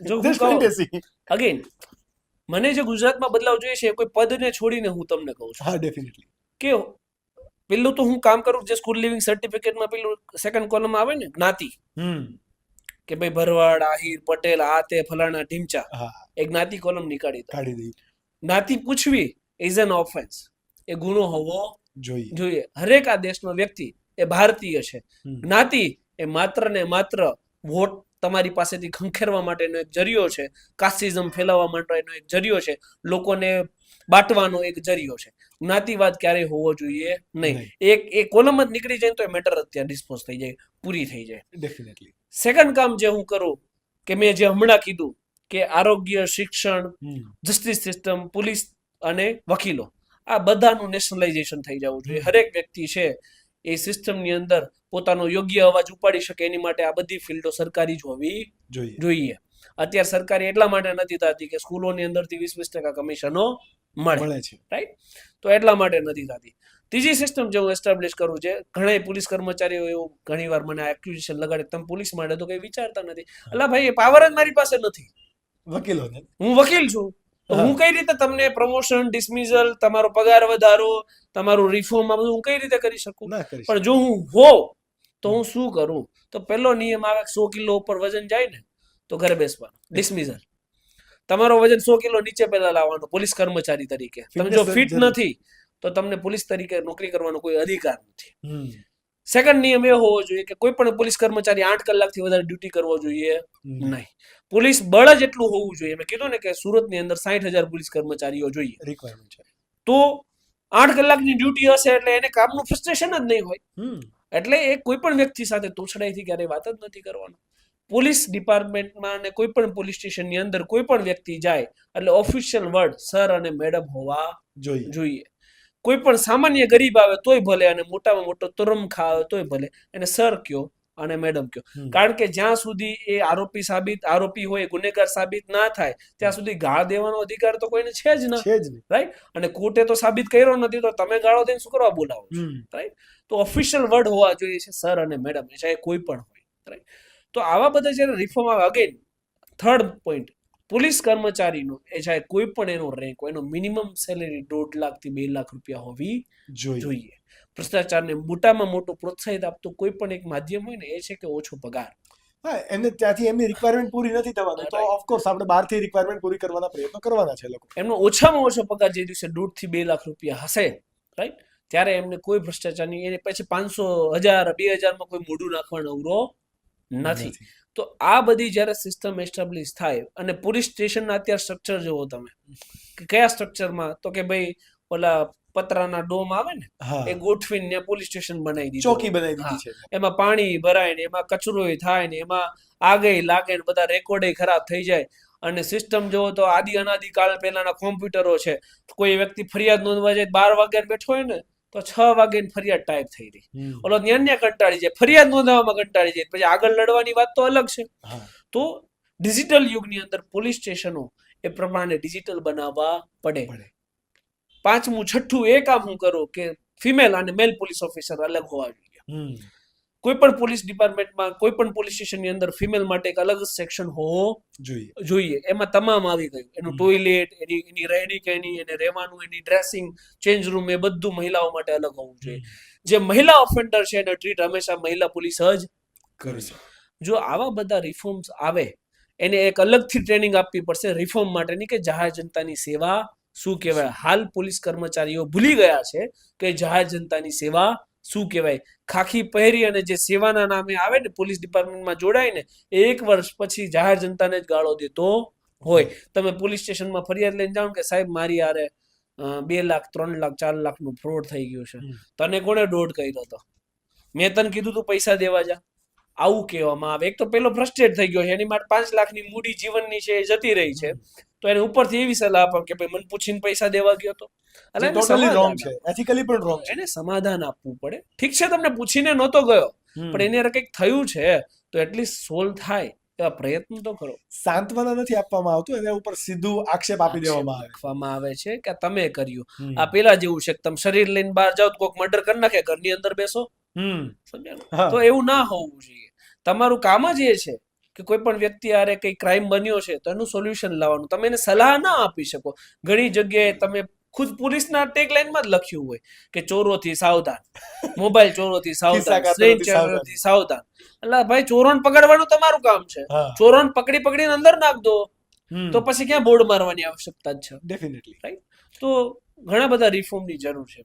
જો fantasy. Again મને જે ગુજરાતમાં બદલાવ જોઈએ છે કોઈ પદને છોડીને હું તમને કહું છું. હા ડેફિનેટલી કે પેલું તો હું કામ કરું જે સ્કૂલ લિવિંગ સર્ટિફિકેટમાં પેલું સેકન્ડ કોલમ આવે ને જ્ઞાતિ. કે ભાઈ ભરવાડ આહિર પટેલ આ તે ફલાણા ઢીમચા હા. એ જ્ઞાતિ કોલમ નીકાળી કાઢી દઈ. જ્ઞાતિ પૂછવી ઇઝ એન ઓફેન્સ એ ગુનો હોવો જોઈએ. જોઈએ. હરેક આ દેશનો વ્યક્તિ એ ભારતીય છે. જ્ઞાતિ એ માત્ર ને માત્ર વોટ તમારી પાસેથી ખંખેરવા માટેનો એક જરિયો છે. કાસ્ટિઝમ ફેલાવવા માટેનો એક જરિયો છે. લોકોને બાટવાનો એક જરિયો છે. જ્ઞાતિવાદ ક્યારેય હોવો જોઈએ નહીં. એક એ કોલમ જ નીકળી જાય તો એ મેટર અત્યારે ડિસ્પોઝ થઈ જાય પૂરી થઈ જાય. ડેફિનેટલી સેકન્ડ કામ જે હું કરું કે મેં જે હમણાં કીધું કે આરોગ્ય શિક્ષણ જસ્ટિસ સિસ્ટમ પોલીસ અને વકીલો આ બધાનું નેશનલાઇઝેશન થઈ જવું જોઈએ. હરેક વ્યક્તિ છે એ સિસ્ટમની અંદર પોતાનો યોગ્ય અવાજ ઉપાડી શકે એની માટે આ બધી ફિલ્ડો સરકારી જ હોવી જોઈએ. જોઈએ. અત્યારે સરકારી એટલા માટે નથી થતી કે સ્કૂલોની અંદરથી વીસ વીસ ટકા કમિશનો મળે. છે. રાઈટ તો એટલા માટે નથી થતી. ત્રીજી સિસ્ટમ જે હું એસ્ટાબ્લિશ કરું છે ઘણા પોલીસ કર્મચારીઓ એવું ઘણી વાર મને એક્યુઝેશન લગાડે તમે પોલીસ માટે તો કઈ વિચારતા નથી. અલા ભાઈ એ પાવર જ મારી પાસે નથી. વકીલો હું વકીલ છું. હા. હું. કઈ રીતે તમને પ્રમોશન ડિસમિઝલ તમારો પગાર વધારો તમારું રિફોર્મ આ બધું હું કઈ રીતે કરી શકું? પણ જો હું હો તો હું શું કરું? તો પહેલો નિયમ આવે સો કિલો ઉપર વજન જાય ને તો ઘરે બેસવાનું. ડિસમિઝલ તમારો વજન સો કિલો નીચે પહેલા લાવવાનો પોલીસ કર્મચારી તરીકે. તમે જો ફિટ નથી તો તમને પોલીસ તરીકે નોકરી કરવાનો કોઈ અધિકાર નથી. સેકન્ડ નિયમ એ હોવો જોઈએ કે કોઈ પણ પોલીસ કર્મચારી આઠ કલાકથી વધારે ડ્યુટી કરવો જોઈએ. નહીં. પોલીસ બળ જ એટલું હોવું જોઈએ. મેં કીધું ને કે સુરતની અંદર સાઠ હજાર પોલીસ કર્મચારીઓ જોઈએ. રિક્વાયરમેન્ટ છે. તો આઠ કલાકની ડ્યુટી હશે એટલે એને કામનું ફ્રસ્ટ્રેશન જ નહીં હોય. એટલે એ કોઈ પણ વ્યક્તિ સાથે તોછડાઈથી ક્યારેય વાત જ નથી કરવાનો. પોલીસ ડિપાર્ટમેન્ટમાં અને કોઈ પણ પોલીસ સ્ટેશનની અંદર કોઈ પણ વ્યક્તિ જાય એટલે ઓફિશિયલ વર્ડ સર અને મેડમ હોવા જોઈએ. જોઈએ. કોઈ પણ સામાન્ય ગરીબ આવે તોય ભલે અને મોટામાં મોટો તુરમખા આવે તોય ભલે. એને સર કયો અને મેડમ કયો. કારણ કે જ્યાં સુધી એ આરોપી સાબિત આરોપી હોય ગુનેગાર સાબિત ના થાય ત્યાં સુધી ગાળ દેવાનો અધિકાર તો કોઈને છે જ ના. રાઈટ અને કોર્ટે તો સાબિત કર્યો નથી તો તમે ગાળો દઈને શું કરવા બોલાવો રાઈટ તો ઓફિશિયલ વર્ડ હોવા જોઈએ છે સર અને મેડમ ચાહે કોઈ પણ હોય. રાઈટ તો આવા બધા જ્યારે રિફોર્મ આવે અગેન થર્ડ પોઈન્ટ પોલીસ કર્મચારીનો એ ચાહે કોઈ પણ એનો રેન્ક હોય એનો મિનિમમ સેલેરી દોઢ લાખથી બે લાખ રૂપિયા હોવી જોઈએ. ભ્રષ્ટાચારને મોટામાં મોટો પ્રોત્સાહિત આપતો કોઈ પણ એક માધ્યમ હોય ને એ છે કે ઓછો પગાર. હા એમને ત્યાંથી એમની રિક્વાયરમેન્ટ પૂરી નથી થવાની. તો. ઓફકોર્સ આપણે બહારથી રિક્વાયરમેન્ટ પૂરી કરવાના પ્રયત્નો કરવાના છે લોકો. એમનો ઓછામાં ઓછો પગાર જે દિવસે દોઢથી બે લાખ રૂપિયા હશે રાઈટ ત્યારે એમને કોઈ ભ્રષ્ટાચારની એને પછી પાંચસો હજાર બે હજારમાં કોઈ મોઢું નાખવાનો અવરો નથી. તો આ બધી જ્યારે સિસ્ટમ એસ્ટાબ્લિશ થાય અને પોલીસ સ્ટેશનના અત્યારે સ્ટ્રક્ચર જુઓ તમે કે કયા સ્ટ્રક્ચરમાં તો કે ભાઈ ઓલા પતરાના ડોમ આવે ને એ ગોઠવીને પોલીસ સ્ટેશન બનાવી દીધું. ચોકી બનાવી દીધી છે. એમાં પાણી ભરાય ને એમાં કચરોય થાય ને એમાં આગે લાગે ને બધા રેકોર્ડે ખરાબ થઈ જાય. અને સિસ્ટમ જોવો તો આદિ અનાદિ કાળ પહેલાના કોમ્પ્યુટરો છે. કોઈ વ્યક્તિ ફરિયાદ નોંધવા જાય બાર વાગ્યા બેઠો હોય ને તો છ વાગે ફરિયાદ ટાઈપ થઈ રહી. ઓલો ન્યા ન્યા કંટાળી જાય ફરિયાદ નોંધાવવામાં કંટાળી જાય પછી આગળ લડવાની વાત તો અલગ છે. તો ડિજિટલ યુગની અંદર પોલીસ સ્ટેશનો એ પ્રમાણે ડિજિટલ બનાવવા પડે. પાંચમું છઠ્ઠું એ કામ હું કરું કે ફિમેલ અને મેલ પોલીસ ઓફિસર અલગ હોવા જોઈએ. કોઈ પણ પોલીસ ડિપાર્ટમેન્ટમાં કોઈ પણ પોલીસ સ્ટેશનની અંદર ફિમેલ માટે એક અલગ સેક્શન હોવો જોઈએ. જોઈએ. એમાં તમામ આવી ગયું. એનું ટોયલેટ એની એની રહેણી એની એને રહેવાનું એની ડ્રેસિંગ ચેન્જ રૂમ એ બધું મહિલાઓ માટે અલગ હોવું જોઈએ. જે મહિલા ઓફેન્ડર છે એને ટ્રીટ હંમેશા મહિલા પોલીસ જ કરશે જો આવા બધા રિફોર્મ્સ આવે એને એક અલગથી ટ્રેનિંગ આપવી પડશે રિફોર્મ માટેની કે જાહેર જનતાની સેવા. શું કહેવાય? હાલ પોલીસ કર્મચારીઓ ભૂલી ગયા છે કે જાહેર જનતાની સેવા શું કહેવાય? ખાખી પહેરી અને જે સેવાના નામે આવે ને પોલીસ ડિપાર્ટમેન્ટમાં જોડાય ને એક વર્ષ પછી જાહેર જનતાને જ ગાળો દેતો હોય. તમે પોલીસ સ્ટેશનમાં ફરિયાદ લઈને જાઓ કે સાહેબ મારી આરે બે લાખ ત્રણ લાખ ચાર લાખનું ફ્રોડ થઈ ગયું છે. તને કોને દોઢ કર્યો હતો મેં તને કીધું તું પૈસા દેવા જા. આવું કહેવામાં આવે. એક તો પેલો ફ્રસ્ટ્રેટ થઈ ગયો છે. એની માટે પાંચ લાખની મૂડી જીવનની છે એ જતી રહી છે. તો એને ઉપરથી એવી સલાહ આપો કે ભાઈ મને પૂછીને પૈસા દેવા ગયો તો. એટલે એને ટોટલી રોંગ સમાધાન છે. એથિકલી પણ રોંગ છે. એને સમાધાન આપવું પડે. ઠીક છે તમને પૂછીને નહોતો ગયો. પણ એને કંઈક થયું છે તો એટલીસ્ટ સોલ્વ થાય. એવા પ્રયત્ન તો કરો. સાંત્વના નથી આપવામાં આવતું. એના ઉપર સીધું આક્ષેપ આપી દેવામાં આપવામાં આવે છે કે તમે કર્યું. આ પેલા જેવું છે કે તમે શરીર લઈને બહાર જાઓ તો કોઈક મર્ડર કરી નાખે ઘરની અંદર બેસો. તો એવું ના હોવું જોઈએ. તમારું કામ જ એ છે કે કોઈ પણ વ્યક્તિ આરે કઈ ક્રાઇમ બન્યો છે તો એનું સોલ્યુશન લાવવાનું. તમે એને સલાહ ના આપી શકો. ઘણી જગ્યાએ તમે ખુદ પોલીસના ટેગ લાઈનમાં જ લખ્યું હોય કે ચોરોથી સાવધાન. મોબાઈલ ચોરોથી સાવધાન. સ્લેટ. ચોરોથી સાવધાન. એટલે ભાઈ ચોરોને પકડવાનું તમારું કામ છે. ચોરોને પકડી પકડીને અંદર નાખ દો. તો પછી ક્યાં બોર્ડ મારવાની આવશ્યકતા જ છે. ડેફિનેટલી તો ઘણા બધા રિફોર્મની જરૂર છે.